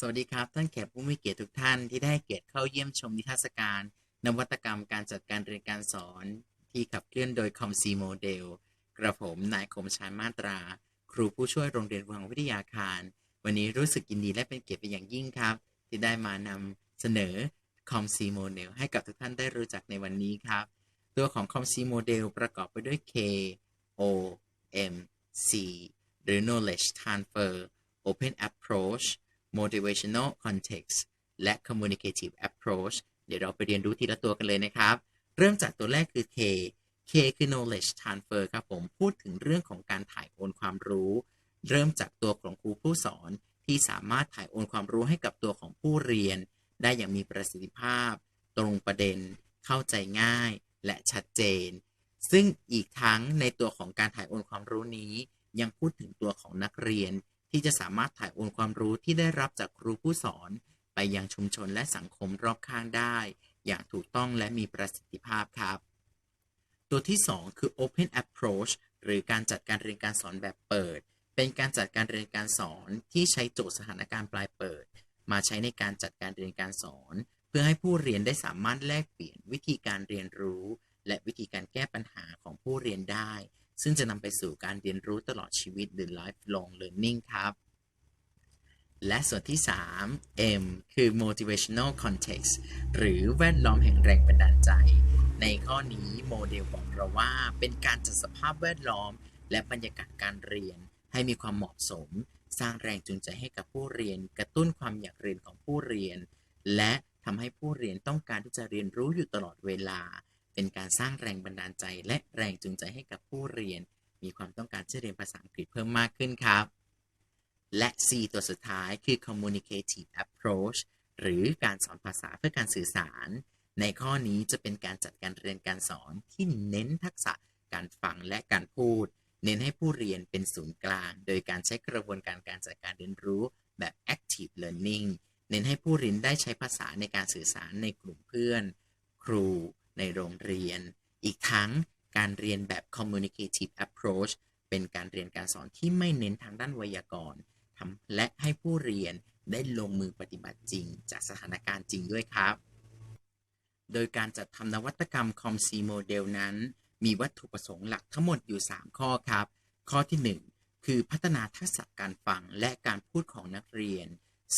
สวัสดีครับท่านแขกผู้มีเกียรติทุกท่านที่ได้เกียรติเข้าเยี่ยมชมนิทรรศการ นวัตกรรมการจัดการเรียนการสอน ที่ขับเคลื่อนโดยคอมซีโมเดลกระผมนายคมชานมาตรา ครูผู้ช่วยโรงเรียนวังวิทยาคาร วันนี้รู้สึกยินดีและเป็นเกียรติเป็นอย่างยิ่งครับ ที่ได้มานำเสนอคอมซีโมเดลให้กับทุกท่านได้รู้จักในวันนี้ครับ ตัวของคอมซีโมเดลประกอบไปด้วย K O M C หรือ knowledge transfer open approach motivational context และ communicative approach เดี๋ยวเราไปเรียนรู้ทีละตัวกันเลยนะครับ เริ่มจากตัวแรกคือ K K คือ knowledge transfer ครับผมพูดถึงเรื่องของการถ่ายโอนความรู้ เริ่มจากตัวของครูผู้สอน ที่สามารถถ่ายโอนความรู้ให้กับตัวของผู้เรียน ได้อย่างมีประสิทธิภาพ ตรงประเด็น เข้าใจง่าย และชัดเจน ซึ่งอีกทั้งในตัวของการถ่ายโอนความรู้นี้ ยังพูดถึงตัวของนักเรียน ที่จะสามารถถ่ายโอนความรู้ที่ได้รับจากครูผู้สอน ไปยังชุมชนและสังคมรอบข้างได้ อย่างถูกต้องและมีประสิทธิภาพครับ ตัวที่ 2 คือ Open Approach หรือการจัดการเรียนการสอนแบบเปิด เป็นการจัดการเรียนการสอนที่ใช้โจทย์สถานการณ์ปลายเปิด มาใช้ในการจัดการเรียนการสอน เพื่อให้ผู้เรียนได้สามารถแลกเปลี่ยนวิธีการเรียนรู้ และวิธีการแก้ปัญหาของผู้เรียนได้ ซึ่งจะนำไปสู่การเรียนรู้ตลอดชีวิตหรือ lifelong learning ครับ และส่วนที่ 3 M คือ motivational context หรือแวดล้อมแห่งแรงบันดาลใจ ในข้อนี้โมเดลบอกเราว่า เป็นการจัดสภาพแวดล้อม และบรรยากาศการเรียน ให้มีความเหมาะสม สร้างแรงจูงใจให้กับผู้เรียน กระตุ้นความอยากเรียนของผู้เรียน และทำให้ผู้เรียนต้องการที่จะเรียนรู้อยู่ตลอดเวลา เป็นการสร้างแรงบันดาลใจ และแรงจูงใจให้กับผู้เรียน มีความต้องการที่เรียนภาษาอังกฤษเพิ่มมากขึ้นครับ และ C ตัวสุดท้ายคือ communicative approach หรือการสอนภาษาเพื่อการสื่อสาร ในข้อนี้จะเป็นการจัดการเรียนการสอนที่เน้นทักษะการฟังและการพูด เน้นให้ผู้เรียนเป็นศูนย์กลาง โดยการใช้กระบวนการการจัดการเรียนรู้แบบ active learning เน้นให้ผู้เรียนได้ใช้ภาษาในการสื่อสารในกลุ่มเพื่อน ครู ในโรงเรียน อีกทั้งการเรียนแบบ communicative approach เป็นการเรียนการสอนที่ไม่เน้นทางด้านไวยากรณ์ทำและให้ผู้เรียนได้ลงมือปฏิบัติจริง จากสถานการณ์จริงด้วยครับ โดยการจัดทำนวัตกรรม COMC โมเดลนั้น มีวัตถุประสงค์หลักทั้งหมดอยู่ 3 ข้อครับ ข้อที่ 1 คือพัฒนาทักษะการฟังและการพูดของนักเรียน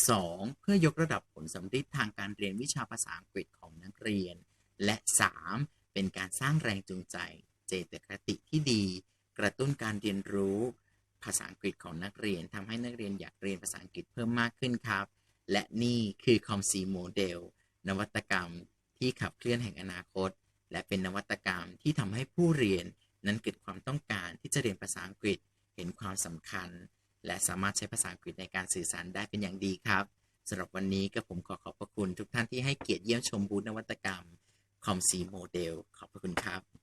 2. เพื่อยกระดับผลสำฤทธิ์ทางการเรียนวิชาภาษาอังกฤษของนักเรียน และ 3. เป็นการสร้างแรงจูงใจ เจตคติที่ดี กระตุ้นการเรียนรู้ภาษาอังกฤษของนักเรียนทำให้นักเรียนอยากเรียนภาษาอังกฤษเพิ่มมากขึ้นครับ และนี่คือ COMC โมเดลนวัตกรรมที่ขับเคลื่อนแห่งอนาคต และเป็นนวัตกรรมที่ทำให้ผู้เรียนนั้นเกิดความต้องการที่จะเรียนภาษาอังกฤษเห็นความสำคัญ และสามารถใช้ภาษาอังกฤษในการสื่อสารได้เป็นอย่างดีครับสำหรับวันนี้ก็ผมขอขอบพระคุณทุกท่านที่ให้เกียรติเยี่ยมชมบูธนวัตกรรม คอมซีโมเดลขอบพระคุณครับ